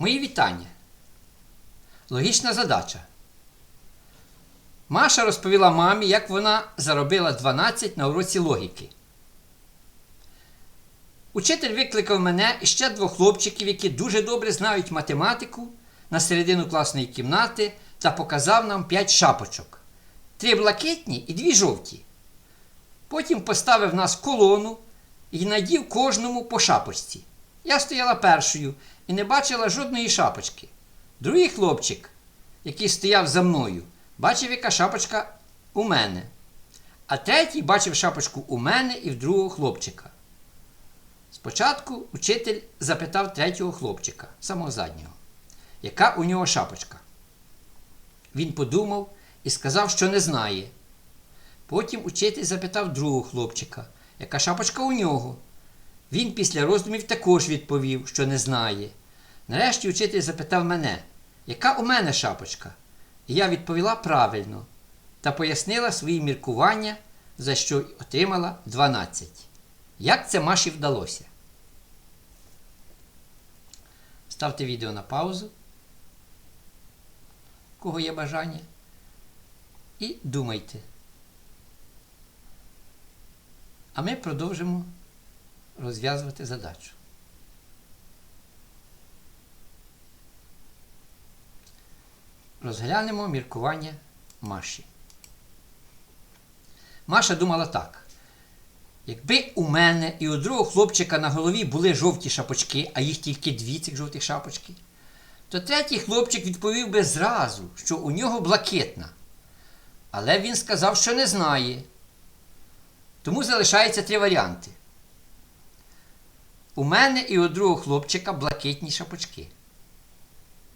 Мої вітання. Логічна задача. Маша розповіла мамі, як вона заробила 12 на уроці логіки. Учитель викликав мене і ще двох хлопчиків, які дуже добре знають математику на середину класної кімнати та показав нам 5 шапочок. Три блакитні і дві жовті. Потім поставив нас колону і надів кожному по шапочці. Я стояла першою і не бачила жодної шапочки. Другий хлопчик, який стояв за мною, бачив, яка шапочка у мене. А третій бачив шапочку у мене і в другого хлопчика. Спочатку учитель запитав третього хлопчика, самого заднього, яка у нього шапочка. Він подумав і сказав, що не знає. Потім учитель запитав другого хлопчика, яка шапочка у нього. Він після роздумів також відповів, що не знає. Нарешті учитель запитав мене, яка у мене шапочка? І я відповіла правильно та пояснила свої міркування, за що отримала 12. Як це Маші вдалося? Ставте відео на паузу. Кого є бажання. І думайте. А ми продовжимо розв'язувати задачу. Розглянемо міркування Маші. Маша думала так. Якби у мене і у другого хлопчика на голові були жовті шапочки, а їх тільки дві цих жовтих шапочки, то третій хлопчик відповів би зразу, що у нього блакитна. Але він сказав, що не знає. Тому залишається три варіанти. У мене і у другого хлопчика блакитні шапочки.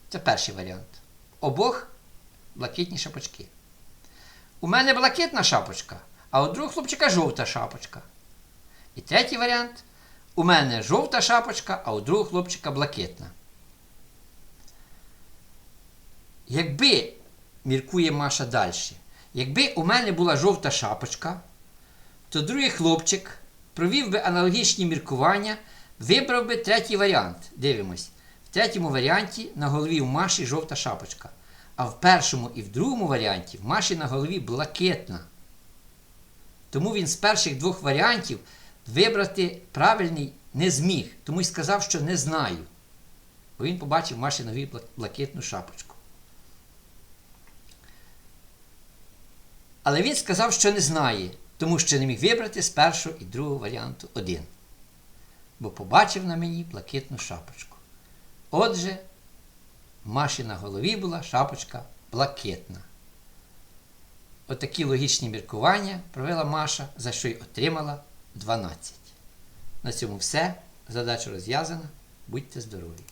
Це перший варіант. Обох блакитні шапочки. У мене блакитна шапочка, а у другого хлопчика жовта шапочка. І третій варіант. У мене жовта шапочка, а у другого хлопчика блакитна. Якби, міркує Маша далі, якби у мене була жовта шапочка, то другий хлопчик провів би аналогічні міркування, вибрав би третій варіант. Дивимось. В третьому варіанті на голові у Маші жовта шапочка. А в першому і в другому варіанті в Маші на голові блакитна. Тому він з перших двох варіантів вибрати правильний не зміг, тому й сказав, що не знаю. Бо він побачив в Маші на блакитну шапочку. Але він сказав, що не знає, тому що не міг вибрати з першого і другого варіанту один. Бо побачив на мені блакитну шапочку. Отже, Маші на голові була шапочка блакитна. Отакі логічні міркування провела Маша, за що й отримала 12. На цьому все. Задача розв'язана. Будьте здорові!